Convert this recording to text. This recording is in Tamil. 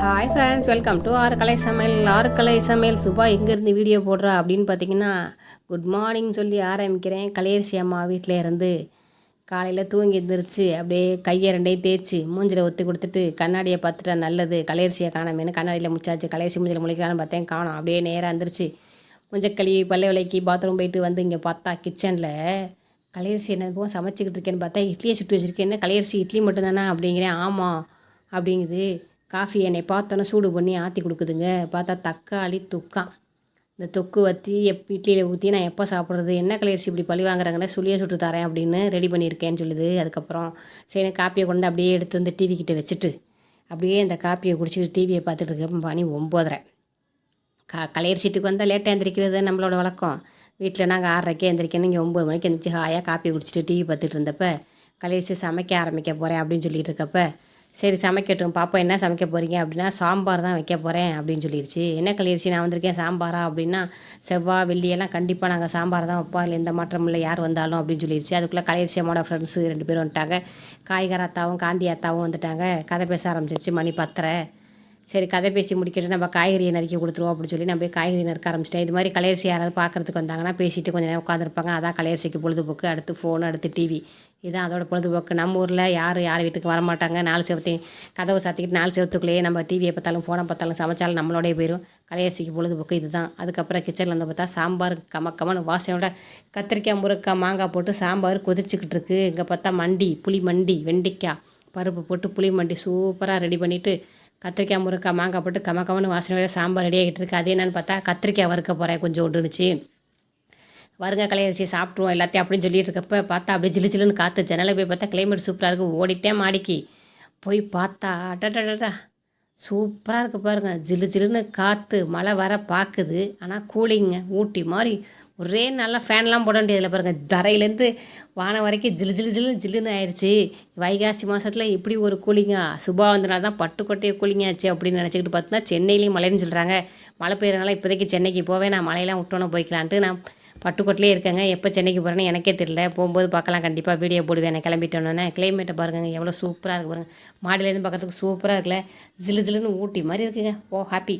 ஹாய் ஃப்ரெண்ட்ஸ் வெல்கம் டு ஆறுக்கலை கலை சமையல். ஆறு கலை சமையல் சுபா எங்கேருந்து வீடியோ போடுறா அப்படின்னு பார்த்தீங்கன்னா குட் மார்னிங் சொல்லி ஆரம்பிக்கிறேன். கலையரசி அம்மா வீட்டில் இருந்து காலையில் தூங்கி எந்திரிச்சு அப்படியே கையை ரெண்டையும் தேய்ச்சி மூஞ்சில் ஒத்தி கொடுத்துட்டு கண்ணாடியை பார்த்துட்டா நல்லது. கலையரிசியை காணாமேனு கண்ணாடியில் முச்சாச்சு. கலையரிசி மூஞ்சில் முழிக்கலான்னு பார்த்தேன். காணோம். அப்படியே நேராக எந்திரிச்சு முஞ்ச கழுவி விலைக்கு பாத்ரூம் போயிட்டு வந்து இங்கே பார்த்தா கிச்சனில் கலையரிசி என்ன சமைச்சிக்கிட்டு இருக்கேன்னு பார்த்தா இட்லியை சுட்டு வச்சுருக்கேன் என்ன கலையரிசி இட்லி மட்டும்தானே அப்படிங்கிறேன். ஆமாம் அப்படிங்குது. காஃபி என்னை பார்த்தோன்னே சூடு பண்ணி ஆற்றி கொடுக்குதுங்க. பார்த்தா தக்காளி துக்கான். இந்த தொக்கு வற்றி எப் இட்லியில் ஊற்றி நான் எப்போ சாப்பிட்றது என்ன கலையரிசி இப்படி பழி வாங்குறாங்கன்னா சுளியை சுட்டு தரேன் அப்படின்னு ரெடி பண்ணியிருக்கேன்னு சொல்லுது. அதுக்கப்புறம் சரி காப்பியை கொண்டு அப்படியே எடுத்து வந்து டிவி கிட்டே வச்சுட்டு அப்படியே இந்த காப்பியை குடிச்சிட்டு டிவியை பார்த்துட்டு இருக்க மணி ஒம்போதரை. கா கலையர் சீட்டுக்கு வந்தால் லேட்டாக எந்திரிக்கிறது நம்மளோட வழக்கம். வீட்டில் நாங்கள் ஆறரைக்கே எழுந்திரிக்கணும் இங்கே ஒம்பது மணிக்கு எழுந்திரிச்சி ஹாயாக காப்பி குடிச்சிட்டு டிவி பார்த்துட்டு இருந்தப்ப கலையரிசி சமைக்க ஆரம்பிக்க போகிறேன் அப்படின்னு சொல்லிட்டு இருக்கப்போ சரி சமைக்கட்டும். பாப்பா என்ன சமைக்க போகிறீங்க அப்படின்னா சாம்பார் தான் வைக்க போகிறேன் அப்படின்னு சொல்லிடுச்சு என்ன கலையரிசி நான் வந்திருக்கேன் சாம்பாரா அப்படின்னா செவ்வாய் வெள்ளியெல்லாம் கண்டிப்பாக நாங்கள் சாம்பார் தான் வைப்போம். அதில் எந்த மாற்றம் இல்லை யார் வந்தாலும் அப்படின்னு சொல்லிடுச்சு அதுக்குள்ளே கலையரிசி ஃப்ரெண்ட்ஸு ரெண்டு பேரும் வந்துட்டாங்க. காய்கற அத்தாவும் காந்தி அத்தாவும் வந்துட்டாங்க. கதை பேச ஆரம்பிச்சிருச்சு மணி பத்தரை. சரி கதை பேசி முடிக்கிட்டு நம்ம காய்கறியை நறுக்கி கொடுத்துருவோம் அப்படின்னு சொல்லி நான் போய் காய்கறி நறுக்க ஆரம்பிச்சிட்டேன். இது மாதிரி கலையரிசி யாராவது பார்க்குறதுக்கு வந்தாங்கன்னா பேசிட்டு கொஞ்சம் நேரம் உட்காந்துருப்பாங்க அதான் கலையரிசிக்கு பொழுதுபோக்கு. அடுத்து ஃபோன் அடுத்து டிவி இதுதான் அதோட பொழுதுபோக்கு. நம்ம ஊரில் யார் யார் வீட்டுக்கு வரமாட்டாங்க? நாலு செவத்தி கதவை சாத்திக்கிட்டு நாலு செவத்துக்குள்ளேயே நம்ம டிவியை பார்த்தாலும் ஃபோனை பார்த்தாலும் சமைச்சாலும் நம்மளோடய போயிடும் கலையரிசிக்கு பொழுதுபோக்கு இதுதான். அதுக்கப்புறம் கிச்சனில் வந்து பார்த்தா சாம்பார் கமக்கமான வாசனையோட கத்திரிக்காய் முருக்காய் மாங்காய் போட்டு சாம்பார் கொதிச்சுக்கிட்டு இருக்கு. இங்கே பார்த்தா மண்டி புளி மண்டி வெண்டைக்காய் பருப்பு போட்டு புளி மண்டி சூப்பராக ரெடி பண்ணிவிட்டு கத்திரிக்காய் முறுக்கா மாங்காய் போட்டு கம கமன்னு வாசனையோட சாம்பார் ரெடி ஆகிட்டு இருக்கு. அது என்னென்னு பார்த்தா கத்திரிக்காய் வறுக்க போகிறேன் கொஞ்சம் ஒன்றுனுச்சு வருங்க கலையரிசி சாப்பிட்ருவோம் எல்லாத்தையும் அப்படின்னு சொல்லிட்டு இருக்கப்ப பார்த்தா அப்படியே ஜிலு ஜிலுன்னு காற்று ஜன்னலை போய் பார்த்தா கிளைமேட் சூப்பராக இருக்குது ஓடிட்டேன் மாடிக்கு. போய் பார்த்தா அடடடா சூப்பராக இருக்குது பாருங்கள் ஜிலு ஜிலுன்னு காற்று மழை வர பார்க்குது ஆனால் கூலிங்க ஊட்டி மாதிரி ஒரே நல்லா ஃபேன்லாம் போட வேண்டியதில்லை பாருங்கள் தரையிலேருந்து வானம் வரைக்கும் ஜிலு ஜிலு ஜிலு ஜில்லுன்னு ஆயிடுச்சு. வைகாசி மாதத்தில் இப்படி ஒரு கூலிங்கா சுபா வந்தனால தான் பட்டுக்கொட்டையை கூலிங் ஆச்சு அப்படின்னு நினச்சிக்கிட்டு பார்த்தா சென்னையிலையும் மழைன்னு சொல்கிறாங்க மழை பெய்யறதுனால இப்போதைக்கு சென்னைக்கு போவேன் நான் மழையெல்லாம் விட்டோன்னு போய்க்கலான்ட்டு நான் பட்டுக்கோட்டிலே இருக்கேங்க. எப்போ சென்னைக்கு போகிறேன்னு எனக்கே தெரியல. போகும்போது பார்க்கலாம் கண்டிப்பாக வீடியோ போடுவேன். நான் கிளம்பிட்டோன்னே கிளைமேட்டை பாருங்கள் எவ்வளோ சூப்பராக இருக்குது பாருங்கள் மாடியிலேருந்து பார்க்குறதுக்கு சூப்பராக இருக்குல்ல. ஜிலு ஜிலுன்னு ஊட்டி மாதிரி இருக்குங்க. ஓ ஹாப்பி